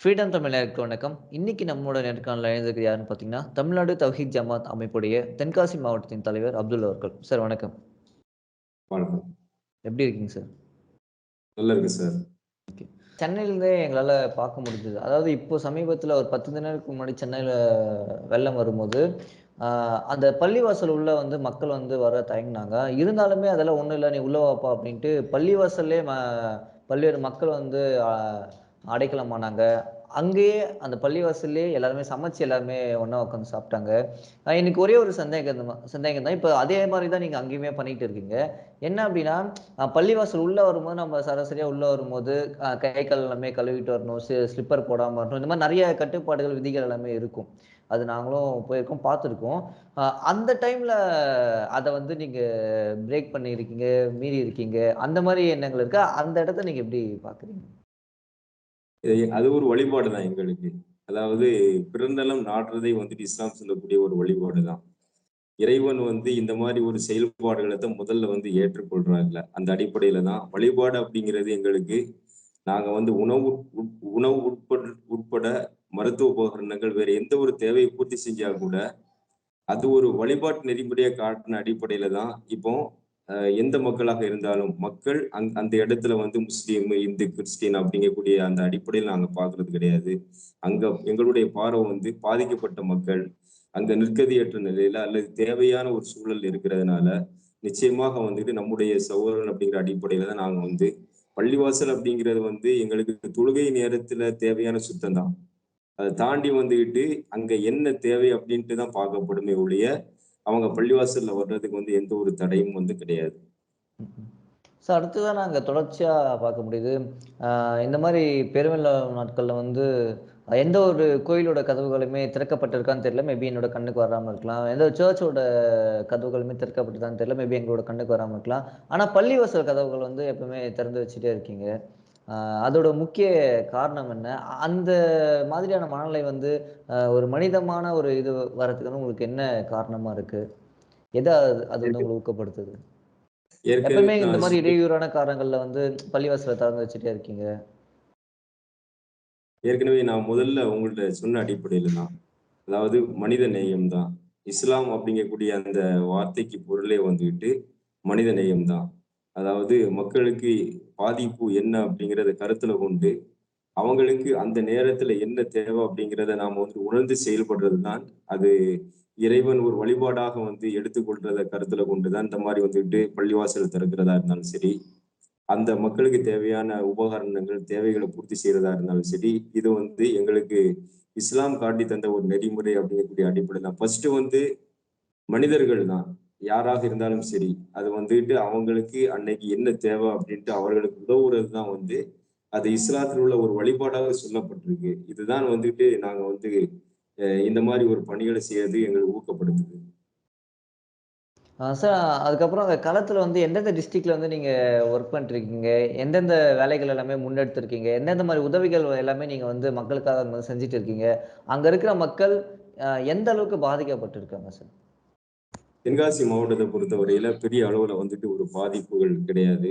Freedom Tamil நேயர்களுக்கு வணக்கம். இன்னைக்கு நம்மோட நேர்காணல்ல இணைந்திருக்கிறது யாருன்னு பார்த்தீங்கன்னா, தமிழ்நாடு தவ்ஹீத் ஜமாத் அமைப்புடைய தென்காசி மாவட்டத்தின் தலைவர் அப்துல் அவர்கள். சார் வணக்கம். வணக்கம். எப்படி இருக்கீங்க சார்? நல்லா இருக்கு சார். ஓகே. சென்னையிலேருந்தே எங்களால பார்க்க முடிஞ்சது. அதாவது இப்போ சமீபத்தில ஒரு 10 தினங்களுக்கு முன்னாடி சென்னையில வெள்ளம் வரும்போது, அந்த பள்ளிவாசல் உள்ள வந்து மக்கள் வந்து வர தயங்குனாங்க. இருந்தாலுமே அதெல்லாம் ஒண்ணும் இல்ல. நீ உள்ள வாப்பா அப்படின்ட்டு பள்ளிவாசல்லயே ம பல்வேறு மக்கள் வந்து அடைக்கலமானாங்க. அங்கேயே அந்த பள்ளிவாசல்லே எல்லாருமே சமைச்சு எல்லாருமே ஒன்றா உட்காந்து சாப்பிட்டாங்க. எனக்கு ஒரே ஒரு சந்தேகம் சந்தேகம் தான். இப்போ அதே மாதிரி தான் நீங்கள் அங்கேயுமே பண்ணிட்டு இருக்கீங்க. என்ன அப்படின்னா, பள்ளிவாசல் உள்ளே வரும்போது நம்ம சராசரியாக உள்ளே வரும்போது கை, கால் எல்லாமே கழுவிட்டு வரணும். ஸ்லிப்பர் போடாமல் வரணும். இந்த மாதிரி நிறைய கட்டுப்பாடுகள், விதிகள் எல்லாமே இருக்கும். அது நாங்களும் போயிருக்கோம், பார்த்துருக்கோம். அந்த டைமில் அதை வந்து நீங்கள் பிரேக் பண்ணியிருக்கீங்க, மீறி இருக்கீங்க. அந்த மாதிரி எண்ணங்கள் இருக்கா? அந்த இடத்த நீங்கள் எப்படி பார்க்குறீங்க? அது ஒரு வழிபாடு தான் எங்களுக்கு. அதாவது பிறந்தளம் நாடுறதை வந்துட்டு இஸ்லாம் சொல்லக்கூடிய ஒரு வழிபாடு தான். இறைவன் வந்து இந்த மாதிரி ஒரு செயல்பாடுகளை தான் முதல்ல வந்து ஏற்றுக்கொள்றாங்கல்ல அந்த அடிப்படையில தான் வழிபாடு அப்படிங்கிறது எங்களுக்கு நாங்க வந்து உணவு உட் உணவு உட்பட் உட்பட மருத்துவ உபகரணங்கள் வேற எந்த ஒரு தேவையை பூர்த்தி செஞ்சா கூட, அது ஒரு வழிபாட்டு நெறிமுறையை காட்டின அடிப்படையில தான் இப்போ எந்த மக்களாக இருந்தாலும் மக்கள் அந் அந்த இடத்துல வந்து முஸ்லீம், இந்து, கிறிஸ்டின் அப்படிங்கக்கூடிய அந்த அடிப்படையில் நாங்கள் பார்க்கறது கிடையாது. அங்க எங்களுடைய பார்வை வந்து பாதிக்கப்பட்ட மக்கள், அங்க நிற்கதியற்ற நிலையில அல்லது தேவையான ஒரு சூழல் இருக்கிறதுனால, நிச்சயமாக வந்துட்டு நம்முடைய சகோதரன் அப்படிங்கிற அடிப்படையில தான் நாங்கள் வந்து பள்ளிவாசல் அப்படிங்கிறது வந்து எங்களுக்கு தொழுகை நேரத்துல தேவையான சுத்தம் தான். அதை தாண்டி வந்துகிட்டு அங்க என்ன தேவை அப்படின்ட்டு தான் பார்க்கப்படுமே ஒழிய, அவங்க பள்ளிவாசல்ல வர்றதுக்கு வந்து எந்த ஒரு தடையும் வந்து கிடையாது. சார் ஸோ அடுத்ததா நாங்க தொடர்ச்சியா பார்க்க முடியுது. இந்த மாதிரி பெருவெள்ள நாட்கள்ல வந்து எந்த ஒரு கோயிலோட கதவுகளுமே திறக்கப்பட்டிருக்கான்னு தெரியல. மேபி என்னோட கண்ணுக்கு வராம இருக்கலாம். எந்த ஒரு சர்ச்சோட கதவுகளுமே திறக்கப்பட்டிருக்கான்னு தெரியல. மேபி எங்களோட கண்ணுக்கு வராம இருக்கலாம். ஆனா பள்ளிவாசல் கதவுகள் வந்து எப்பவுமே திறந்து வச்சுட்டே இருக்கீங்க. அதோட முக்கிய காரணம் என்ன? அந்த மாதிரியான மனநிலை வந்து ஒரு மனிதமான ஒரு இது வரதுக்கு வந்து உங்களுக்கு என்ன காரணமா இருக்கு? எத அது வந்து உங்கள ஊக்கப்படுத்துது? ஏற்கனவே எப்பவுமே இந்த சொல்லி இடையூறான காரணங்கள்ல வந்து பள்ளிவாசல திறந்து வச்சுட்டே இருக்கீங்க. ஏற்கனவே நான் முதல்ல உங்கள்ட்ட சொன்ன அடிப்படையில தான். அதாவது மனித நேயம் தான். இஸ்லாம் அப்படிங்கக்கூடிய அந்த வார்த்தைக்கு பொருளே வந்துட்டு மனித நேயம் தான். அதாவது மக்களுக்கு பாதிப்பு என்ன அப்படிங்கிறத கருத்துல கொண்டு, அவங்களுக்கு அந்த நேரத்துல என்ன தேவை அப்படிங்கிறத நாம வந்து உணர்ந்து செயல்படுறது தான், அது இறைவன் ஒரு வழிபாடாக வந்து எடுத்துக்கொள்றத கருத்துல கொண்டு தான் இந்த மாதிரி வந்துட்டு பள்ளிவாசல் திறக்கிறதா இருந்தாலும் சரி, அந்த மக்களுக்கு தேவையான உபகரணங்கள், தேவைகளை பூர்த்தி செய்யறதா இருந்தாலும் சரி, இது வந்து எங்களுக்கு இஸ்லாம் காட்டி தந்த ஒரு நெறிமுறை அப்படிங்கக்கூடிய அடிப்படை தான். ஃபர்ஸ்ட்டு வந்து மனிதர்கள் தான். யாராக இருந்தாலும் சரி. அது வந்துட்டு அவங்களுக்கு அன்னைக்கு என்ன தேவை அப்படின்ட்டு அவர்களுக்கு உதவுறது தான் வந்து, அது இஸ்லாத்தில் உள்ள ஒரு வழிபாடாக சொல்லப்பட்டிருக்கு. இதுதான் வந்துட்டு நாங்க வந்து இந்த மாதிரி ஒரு பணிகளை செய்யறது எங்களுக்கு ஊக்கப்படுத்துது. சார் அதுக்கப்புறம் அந்த களத்தில் வந்து எந்தெந்த டிஸ்ட்ரிக்ட்ல வந்து நீங்க ஒர்க் பண்ணிருக்கீங்க எந்தெந்த வேலைகள் எல்லாமே முன்னெடுத்திருக்கீங்க? எந்தெந்த மாதிரி உதவிகள் எல்லாமே நீங்க வந்து மக்களுக்காக வந்து செஞ்சுட்டு இருக்கீங்க? அங்க இருக்கிற மக்கள் எந்த அளவுக்கு பாதிக்கப்பட்டிருக்காங்க சார்? தென்காசி மாவட்டத்த பொறுத்தவரையில பெரிய அளவுல வந்துட்டு ஒரு பாதிப்புகள் கிடையாது.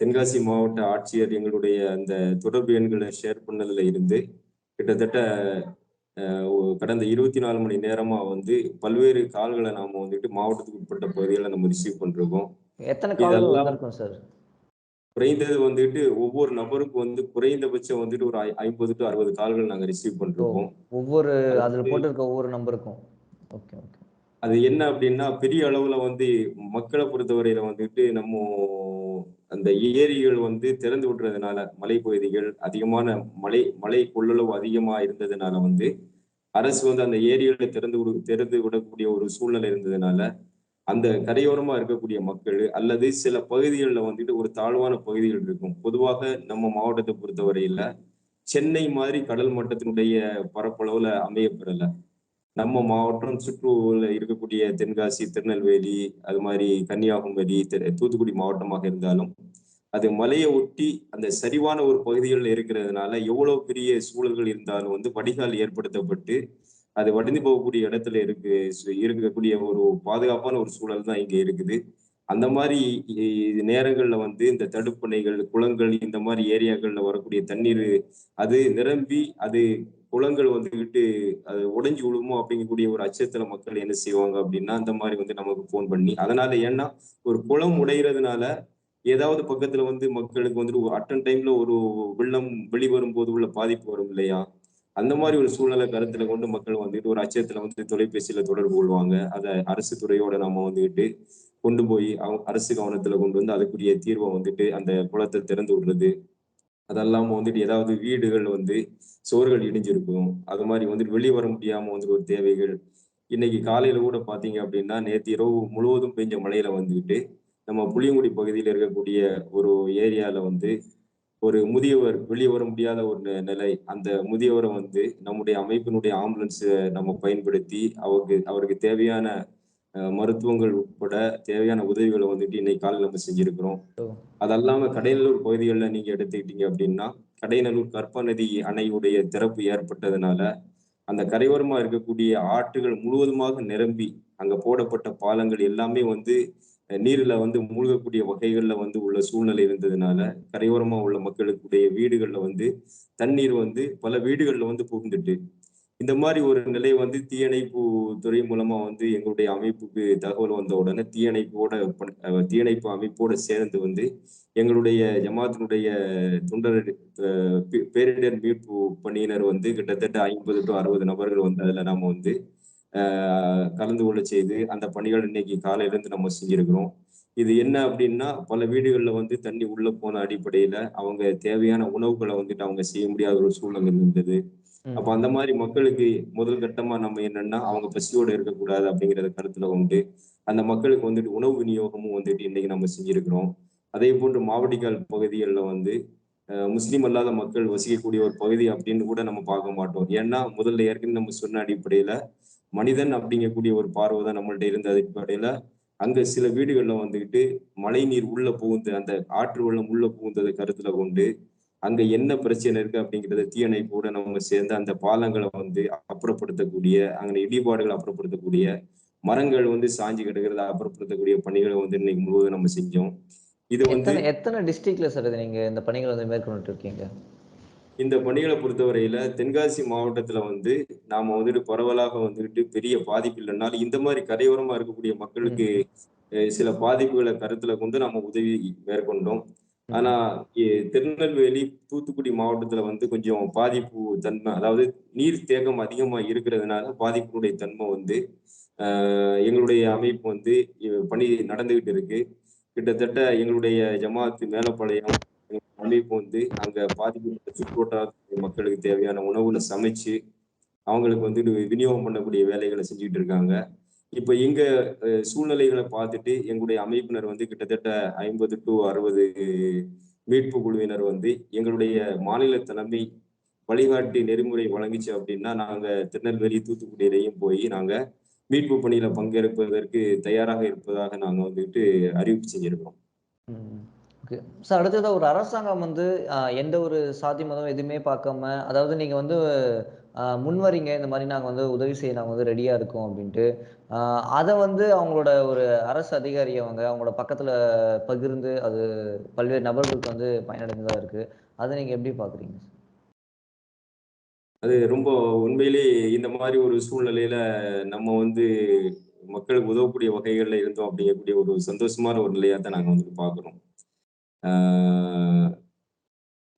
தென்காசி மாவட்ட ஆட்சியர் எங்களுடைய அந்த தொடர்பு எண்கள ஷேர் பண்ணதுல இருந்து, கிட்டத்தட்ட கடந்த 24 மணி நேரமா வந்து பல்வேறு கால்கள நாம வந்துட்டு மாவட்டத்துக்கு உட்பட்ட பகுதிகள நம்ம ரிசீவ் சார்? குறைந்தது வந்துட்டு ஒவ்வொரு நபருக்கும் வந்து குறைந்தபட்சம் வந்துட்டு ஒரு ஐ 50 டூ 60 கால்கள் நாங்க ரிசீவ்! பண்ணிருக்கோம். ஒவ்வொரு அது அதுல போட்டிருக்க ஒவ்வொரு நம்பருக்கும். Okay, okay. அது என்ன அப்படின்னா, பெரிய அளவுல வந்து மக்களை பொறுத்தவரையில வந்துட்டு நம்ம அந்த ஏரிகள் வந்து திறந்து விடுறதுனால, மலைப்பகுதிகள் அதிகமான மலை மலை கொள்ளளவு அதிகமா இருந்ததுனால வந்து, அரசு வந்து அந்த ஏரிகளை திறந்து விடு திறந்து விடக்கூடிய ஒரு சூழ்நிலை இருந்ததுனால, அந்த கரையோரமா இருக்கக்கூடிய மக்கள் அல்லது சில பகுதிகளில் வந்துட்டு ஒரு தாழ்வான பகுதிகள் இருக்கும். பொதுவாக நம்ம மாவட்டத்தை பொறுத்தவரையில, சென்னை மாதிரி கடல் மட்டத்தினுடைய பரப்பளவுல அமையப்பெறல. நம்ம மாவட்டம் சுற்றுல இருக்கக்கூடிய தென்காசி, திருநெல்வேலி, அது மாதிரி கன்னியாகுமரி, தூத்துக்குடி மாவட்டமாக இருந்தாலும், அது மலையை ஒட்டி அந்த சரிவான ஒரு பகுதிகளில் இருக்கிறதுனால, எவ்வளவு பெரிய சூழல்கள் இருந்தாலும் வந்து வடிகால் ஏற்படுத்தப்பட்டு, அது வடிந்து போகக்கூடிய இடத்துல இருக்கு இருக்கக்கூடிய ஒரு பாதுகாப்பான ஒரு சூழல் தான் இங்க இருக்குது. அந்த மாதிரி நேரங்களில் நேரங்கள்ல வந்து இந்த தடுப்பணைகள் குளங்கள் இந்த மாதிரி ஏரியாக்கள்ல வரக்கூடிய தண்ணீர் அது நிரம்பி அது குளங்கள் வந்துகிட்டு அது உடைஞ்சு விழுமோ அப்படிங்கக்கூடிய ஒரு அச்சத்துல மக்கள் என்ன செய்வாங்க அப்படின்னா அந்த மாதிரி வந்து நமக்கு ஃபோன் பண்ணி அதனால ஏன்னா ஒரு குளம் உடைகிறதுனால ஏதாவது பக்கத்துல வந்து மக்களுக்கு வந்துட்டு அட்டன் டைம்ல ஒரு வெள்ளம் வெளிவரும் போது உள்ள பாதிப்பு வரும் இல்லையா? அந்த மாதிரி ஒரு சூழ்நிலை கருத்துல கொண்டு மக்கள் வந்துட்டு ஒரு அச்சத்துல வந்து தொலைபேசியில தொடர்பு கொள்வாங்க. அதை அரசு துறையோட நம்ம வந்துகிட்டு கொண்டு போய் அரசு கவனத்துல கொண்டு வந்து அதுக்குரிய தீர்வை வந்துட்டு அந்த குளத்தை திறந்து விடுறது. அதெல்லாம வந்துட்டு ஏதாவது வீடுகள் வந்து சோறுகள் இடிஞ்சிருக்கும். அது மாதிரி வந்துட்டு வெளியே வர முடியாம வந்துட்டு ஒரு தேவைகள். இன்னைக்கு காலையில கூட பாத்தீங்க அப்படின்னா நேற்று இரவு முழுவதும் பெஞ்ச மழையில வந்துட்டு நம்ம புளியங்குடி பகுதியில் இருக்கக்கூடிய ஒரு ஏரியால வந்து ஒரு முதியவர் வெளியே வர முடியாத ஒரு நிலை. அந்த முதியவரை வந்து நம்முடைய அமைப்பினுடைய ஆம்புலன்ஸை நம்ம பயன்படுத்தி அவருக்கு அவருக்கு தேவையான மருத்துவங்கள் உட்பட தேவையான உதவிகளை வந்துட்டு இன்னைக்கு காலையில் நம்ம செஞ்சிருக்கிறோம் ஓ. அதல்லாம கடையநல்லூர் பகுதிகளில் நீங்க எடுத்துக்கிட்டீங்க அப்படின்னா கடையநல்லூர் கற்பநதி அணையுடைய திறப்பு ஏற்பட்டதுனால அந்த கரையோரமா இருக்கக்கூடிய ஆற்றுகள் முழுவதுமாக நிரம்பி அங்க போடப்பட்ட பாலங்கள் எல்லாமே வந்து நீர்ல வந்து மூழ்கக்கூடிய வகைகள்ல வந்து உள்ள சூழ்நிலை இருந்ததுனால கரையோரமா உள்ள மக்களுக்குடைய வீடுகள்ல வந்து தண்ணீர் வந்து பல வீடுகள்ல வந்து புகுந்துட்டு இந்த மாதிரி ஒரு நிலை வந்து தீயணைப்பு துறை மூலமா வந்து எங்களுடைய அமைப்புக்கு தகவல் வந்த உடனே தீயணைப்போட பண்- தீயணைப்பு அமைப்போட சேர்ந்து வந்து எங்களுடைய ஜமாத்தினுடைய தொண்டர் பேரிடர் மீட்பு பணியினர் வந்து கிட்டத்தட்ட ஐம்பது டு அறுபது நபர்கள் வந்து அதுல நாம வந்து கலந்து கொள்ள செய்து அந்த பணிகள் இன்னைக்கு காலையில இருந்து நம்ம செஞ்சிருக்கிறோம். இது என்ன அப்படின்னா பல வீடுகள்ல வந்து தண்ணி உள்ள போன அடிப்படையில அவங்க தேவையான உணவுகளை வந்துட்டு அவங்க செய்ய முடியாத ஒரு சூழ்நிலை இருந்தது. அப்ப அந்த மாதிரி மக்களுக்கு முதல் கட்டமா நம்ம என்னன்னா அவங்க பசியோட இருக்கக்கூடாது அப்படிங்கறத கருத்துல உண்டு அந்த மக்களுக்கு வந்துட்டு உணவு விநியோகமும் வந்துட்டு இன்னைக்கு நம்ம செஞ்சிருக்கிறோம். அதே போன்று மாவடிக்கால் பகுதிகளில் வந்து முஸ்லீம் அல்லாத மக்கள் வசிக்கக்கூடிய ஒரு பகுதி அப்படின்னு கூட நம்ம பார்க்க மாட்டோம். ஏன்னா முதல்ல ஏற்கனவே நம்ம சொன்ன அடிப்படையில மனிதன் அப்படிங்கக்கூடிய ஒரு பார்வை தான் நம்மள்ட்ட இருந்த அடிப்படையில அங்க சில வீடுகள்ல வந்துகிட்டு மழை நீர் உள்ள புகுந்து அந்த ஆற்று வெள்ளம் உள்ள புகுந்ததை கருத்துல கொண்டு அங்க என்ன பிரச்சனை இருக்கு அப்படிங்கறத தீயணைப்போட நம்ம சேர்ந்து அந்த பாலங்களை வந்து அப்புறப்படுத்தக்கூடிய அங்க இடிபாடுகளை அப்புறப்படுத்தக்கூடிய மரங்கள் வந்து சாஞ்சு கிடக்கிறத அப்புறப்படுத்தக்கூடிய பணிகளை வந்து இன்னைக்கு முழுவதும் நம்ம செஞ்சோம். இது வந்து எத்தனை டிஸ்ட்ரிக்ட்ல சார் நீங்க இந்த பணிகளை வந்து மேற்கொண்டுட்டு இருக்கீங்க? இந்த பணிகளை பொறுத்தவரையில தென்காசி மாவட்டத்துல வந்து நாம வந்துட்டு பரவலாக வந்துட்டு பெரிய பாதிப்பு இல்லைனாலும் இந்த மாதிரி கரையோரமா இருக்கக்கூடிய மக்களுக்கு சில பாதிப்புகளை கருத்துல கொண்டு நம்ம உதவி மேற்கொண்டோம். ஆனா திருநெல்வேலி தூத்துக்குடி மாவட்டத்துல வந்து கொஞ்சம் பாதிப்பு தன்மை அதாவது நீர் தேக்கம் அதிகமா இருக்கிறதுனால பாதிப்பினுடைய தன்மை வந்து எங்களுடைய அமைப்பு வந்து பணி நடந்துகிட்டு இருக்கு. கிட்டத்தட்ட எங்களுடைய ஜமாத்து மேலப்பாளையம் அமைப்பு வந்து அங்க பாதிக்கப்பட்ட சுற்றுவட்டார மக்களுக்கு தேவையான உணவுகளை சமைச்சு அவங்களுக்கு வந்து விநியோகம் பண்ணக்கூடிய வேலைகளை செஞ்சுட்டு இருக்காங்க. இப்ப எங்க சூழ்நிலைகளை பார்த்துட்டு எங்களுடைய அமைப்பினர் வந்து கிட்டத்தட்ட ஐம்பது டு அறுபது மீட்பு குழுவினர் வந்து எங்களுடைய மாநில தலைமை வழிகாட்டி நெறிமுறை வழங்கிச்சு அப்படின்னா நாங்க திருநெல்வேலி தூத்துக்குடியிலையும் போய் நாங்க மீட்பு பணியில பங்கேற்பதற்கு தயாராக இருப்பதாக நாங்க வந்துட்டு அறிவிப்பு செஞ்சிருக்கோம் ஓகே. சார் அடுத்ததாக ஒரு அரசாங்கம் வந்து எந்த ஒரு சாதி மதம் எதுவுமே பார்க்காம அதாவது நீங்க வந்து முன்வரீங்க இந்த மாதிரி நாங்கள் வந்து உதவி செய்ய நாங்கள் வந்து ரெடியாக இருக்கோம் அப்படின்ட்டு. அதை வந்து அவங்களோட ஒரு அரசு அதிகாரி அவங்க அவங்களோட பக்கத்தில் பகிர்ந்து அது பல்வேறு நபர்களுக்கு வந்து பயனடைந்ததாக இருக்குது அதை நீங்கள் எப்படி பார்க்குறீங்க அது ரொம்ப உண்மையிலே இந்த மாதிரி ஒரு சூழ்நிலையில நம்ம வந்து மக்களுக்கு உதவக்கூடிய வகைகளில் இருந்தோம் அப்படிங்கக்கூடிய ஒரு சந்தோஷமான ஒரு நிலையாக தான் நாங்கள் வந்து பார்க்குறோம்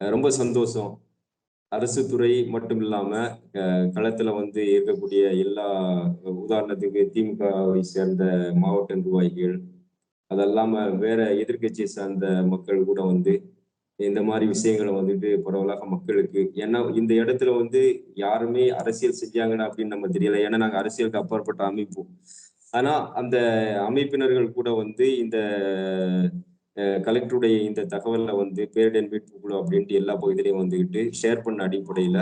ரொம்ப சந்தோஷம். அரசு துறை மட்டும் இல்லாம களத்தில் களத்துல வந்து இருக்கக்கூடிய எல்லா உதாரணத்துக்கு திமுகவை சேர்ந்த மாவட்ட நிர்வாகிகள் அதல்லாம வேற எதிர்க்கட்சியை சார்ந்த மக்கள் கூட வந்து இந்த மாதிரி விஷயங்களை வந்துட்டு பரவலாக மக்களுக்கு ஏன்னா இந்த இடத்துல வந்து யாருமே அரசியல் செஞ்சாங்கன்னா அப்படின்னு நம்ம தெரியல. ஏன்னா நாங்க அரசியலுக்கு அப்பாற்பட்ட அமைப்பு. ஆனா அந்த அமைப்பினர்கள் கூட வந்து இந்த கலெக்டருடைய இந்த தகவலை வந்து பேரிடர் மீட்பு குழு அப்படின்ட்டு எல்லா பகுதியிலையும் வந்துக்கிட்டு ஷேர் பண்ண அடிப்படையில்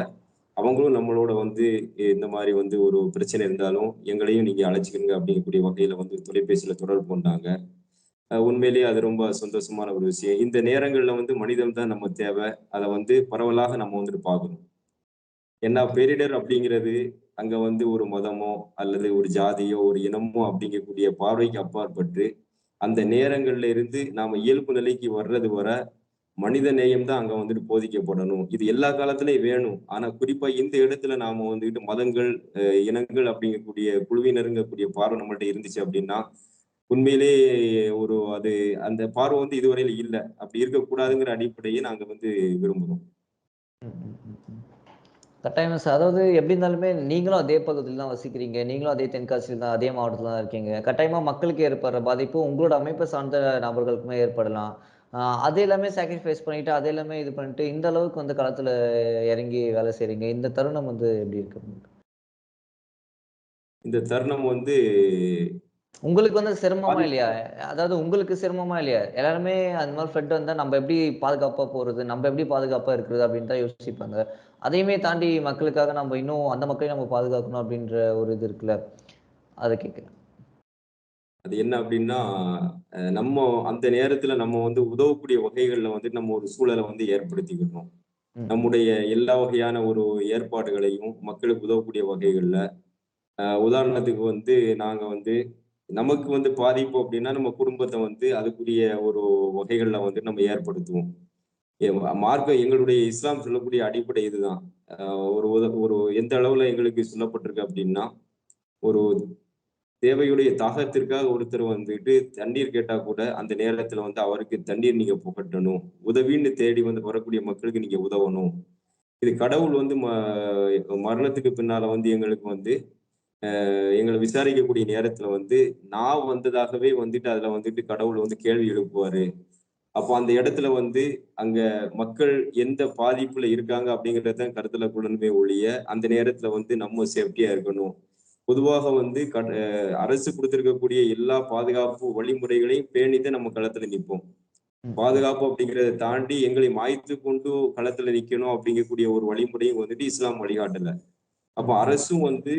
அவங்களும் நம்மளோட வந்து இந்த மாதிரி வந்து ஒரு பிரச்சனை இருந்தாலும் எங்களையும் நீங்க அழைச்சிக்கிறீங்க அப்படிங்கக்கூடிய வகையில வந்து தொலைபேசியில தொடர்பு கொண்டாங்க. உண்மையிலேயே அது ரொம்ப சந்தோஷமான ஒரு விஷயம். இந்த நேரங்கள்ல வந்து மனிதம் தான் நம்ம தேவை. அதை வந்து பரவலாக நம்ம வந்துட்டு பார்க்கணும். ஏன்னா பேரிடர் அப்படிங்கிறது அங்க வந்து ஒரு மதமோ அல்லது ஒரு ஜாதியோ ஒரு இனமோ அப்படிங்கக்கூடிய பார்வைக்கு அப்பாற்பட்டு அந்த நேரங்கள்ல இருந்து நாம இயல்பு நிலைக்கு வர்றது வர மனித நேயம் தான் அங்க வந்துட்டு போதிக்கப்படணும். இது எல்லா காலத்திலயும் வேணும். ஆனா குறிப்பா இந்த இடத்துல நாம வந்துட்டு மதங்கள் அஹ் இனங்கள் அப்படிங்கக்கூடிய குழுவினருங்கக்கூடிய பார்வை நம்மள்ட்ட இருந்துச்சு அப்படின்னா உண்மையிலே ஒரு அது அந்த பார்வை வந்து இதுவரையில இல்லை. அப்படி இருக்கக்கூடாதுங்கிற அடிப்படையை நாங்க வந்து விரும்புகிறோம் கட்டாயம் சார். அதாவது எப்படி இருந்தாலுமே நீங்களும் அதே பகுதியில் தான் வசிக்கிறீங்க. நீங்களும் அதே தென்காசியில் தான் அதே மாவட்டத்தில் தான் இருக்கீங்க. கட்டாயமா மக்களுக்கு ஏற்படுற பாதிப்பு உங்களோட அமைப்பை சார்ந்த நபர்களுக்குமே ஏற்படலாம். ஆஹ் அது எல்லாமே சாக்ரிஃபைஸ் பண்ணிட்டு அது எல்லாமே இது பண்ணிட்டு இந்த அளவுக்கு வந்து களத்தில் இறங்கி வேலை செய்கிறீங்க இந்த தருணம் வந்து எப்படி இருக்கு இந்த தருணம் வந்து உங்களுக்கு வந்து சிரமமா இல்லையா? அதாவது உங்களுக்கு சிரமமா இல்லையா? எல்லாருமே அந்த மாதிரி ஃப்ளட் வந்தா நம்ம எப்படி பாதுகாப்பா போறது? நம்ம எப்படி பாதுகாப்பா இருக்கிறது அப்படின்னு தான் யோசிப்பாங்க. அதையுமே தாண்டி மக்களுக்காக நம்ம இன்னும் அந்த மக்களையும் நம்ம பாதுகாக்கணும் அப்படின்ற ஒரு இது இருக்குல்ல? அதை கேட்குறேன். அது என்ன அப்படின்னா நம்ம அந்த நேரத்துல நம்ம வந்து உதவக்கூடிய வகைகள்ல வந்து நம்ம ஒரு சூழலை வந்து ஏற்படுத்திக்கணும். நம்முடைய எல்லா வகையான ஒரு ஏற்பாடுகளையும் மக்களுக்கு உதவக்கூடிய வகைகள்ல உதாரணத்துக்கு வந்து நாங்க வந்து நமக்கு வந்து பாதிப்பு அப்படின்னா நம்ம குடும்பத்தை வந்து அதுக்குரிய ஒரு வகைகளில் வந்து நம்ம ஏற்படுத்துவோம். எ- எங்களுடைய இஸ்லாம் சொல்லக்கூடிய அடிப்படை இதுதான். ஒரு உத- ஒரு எந்த அளவுல எங்களுக்கு சொல்லப்பட்டிருக்கு அப்படின்னா ஒரு தேவையுடைய தாகத்திற்காக ஒருத்தர் வந்துட்டு தண்ணீர் கேட்டா கூட அந்த நேரத்துல வந்து அவருக்கு தண்ணீர் நீங்க புகட்டணும். உதவின்னு தேடி வந்து வரக்கூடிய மக்களுக்கு நீங்க உதவணும். இது கடவுள் வந்து ம- மரணத்துக்கு பின்னால வந்து எங்களுக்கு வந்து எங்களை விசாரிக்கக்கூடிய நேரத்துல வந்து நான் வந்ததாகவே வந்துட்டு அதுல வந்துட்டு கடவுள் வந்து கேள்வி எழுப்புவாரு. அப்போ அந்த இடத்துல வந்து அங்க மக்கள் எந்த பாதிப்புல இருக்காங்க அப்படிங்கறத கருத்துல கொள்ளணுமே ஒழிய அந்த நேரத்துல வந்து நம்ம சேஃப்டியா இருக்கணும். பொதுவாக வந்து க- அரசு கொடுத்திருக்கக்கூடிய எல்லா பாதுகாப்பு வழிமுறைகளையும் பேணிதான் நம்ம களத்துல நிற்போம் பாதுகாப்பு அப்படிங்கிறத தாண்டி எங்களை மாய்த்து கொண்டு களத்துல நிக்கணும் அப்படிங்கக்கூடிய ஒரு வழிமுறையும் வந்துட்டு இஸ்லாம் வழிகாட்டல. அப்போ அரசும் வந்து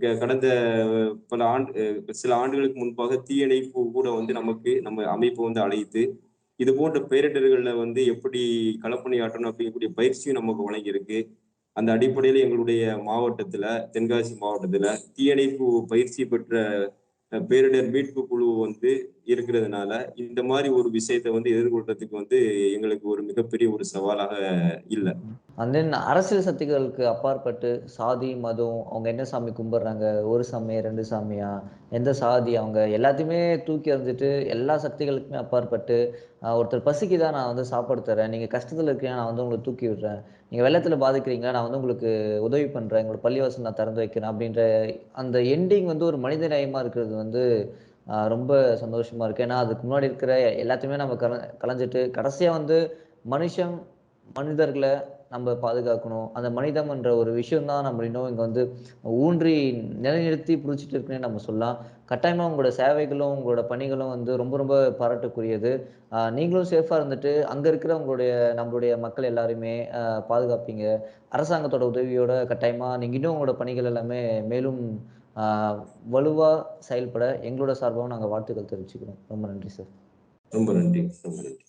க- கடந்த பல ஆண்டு சில ஆண்டுகளுக்கு முன்பாக தீயணைப்பு கூட வந்து நமக்கு நம்ம அமைப்பு வந்து அழைத்து இது போன்ற பேரிடர்களில் வந்து எப்படி களப்பணியாற்றணும் அப்படிங்கக்கூடிய பயிற்சியும் நமக்கு வழங்கியிருக்கு. அந்த அடிப்படையில் எங்களுடைய மாவட்டத்துல தென்காசி மாவட்டத்துல தீயணைப்பு பயிற்சி பெற்ற பேரிடர் மீட்பு குழு வந்து இருக்கிறதுனால இந்த மாதிரி ஒரு விஷயத்தை வந்து எதிர்கொள்றதுக்கு வந்து எங்களுக்கு ஒரு மிகப்பெரிய ஒரு சவாலாக இல்லை. அண்ட் தென் அரசியல் சக்திகளுக்கு அப்பாற்பட்டு சாதி மதம் அவங்க என்ன சாமி கும்பிடுறாங்க? ஒரு சாமியா ரெண்டு சாமியா? எந்த சாதி? அவங்க எல்லாத்தையுமே தூக்கி எறிஞ்சிட்டு எல்லா சக்திகளுக்குமே அப்பாற்பட்டு ஒருத்தர் ஒருத்தர் பசிக்குதா நான் வந்து சாப்பாடு தரேன் நீங்கள் கஷ்டத்தில் இருக்கீங்க நான் வந்து உங்களை தூக்கி விடுறேன். நீங்கள் வெள்ளத்தில் பாதிக்கிறீங்களா நான் வந்து உங்களுக்கு உதவி பண்ணுறேன் எங்களோட பள்ளிவாசல் நான் திறந்து வைக்கிறேன் அப்படின்ற அந்த எண்டிங் வந்து ஒரு மனித நேயமா இருக்கிறது வந்து ரொம்ப சந்தோஷமா இருக்கு. ஏன்னா அதுக்கு முன்னாடி இருக்கிற எல்லாத்தையுமே நம்ம கல கலைஞ்சிட்டு கடைசியா வந்து மனுஷன் மனிதர்களை நம்ம பாதுகாக்கணும். அந்த மனிதம் என்ற ஒரு விஷயம் தான் நம்ம இன்னும் இங்க வந்து ஊன்றி நிலைநிறுத்தி பிடிச்சிட்டு இருக்குன்னு நம்ம சொல்லலாம். கட்டாயமா உங்களோட சேவைகளும் உங்களோட பணிகளும் வந்து ரொம்ப ரொம்ப பாராட்டுக்குரியது. நீங்களும் சேஃபா இருந்துட்டு அங்க இருக்கிற உங்களுடைய நம்மளுடைய மக்கள் எல்லாருமே பாதுகாப்பீங்க. அரசாங்கத்தோட உதவியோட கட்டாயமா நீங்க இன்னும் உங்களோட பணிகள் எல்லாமே மேலும் வலுவாக வலுவா செயல்பட எங்களோட சார்பாகவும் நாங்க வாழ்த்துக்கள் தெரிவிச்சுக்கிறோம். ரொம்ப நன்றி சார். ரொம்ப நன்றி ரொம்ப நன்றி.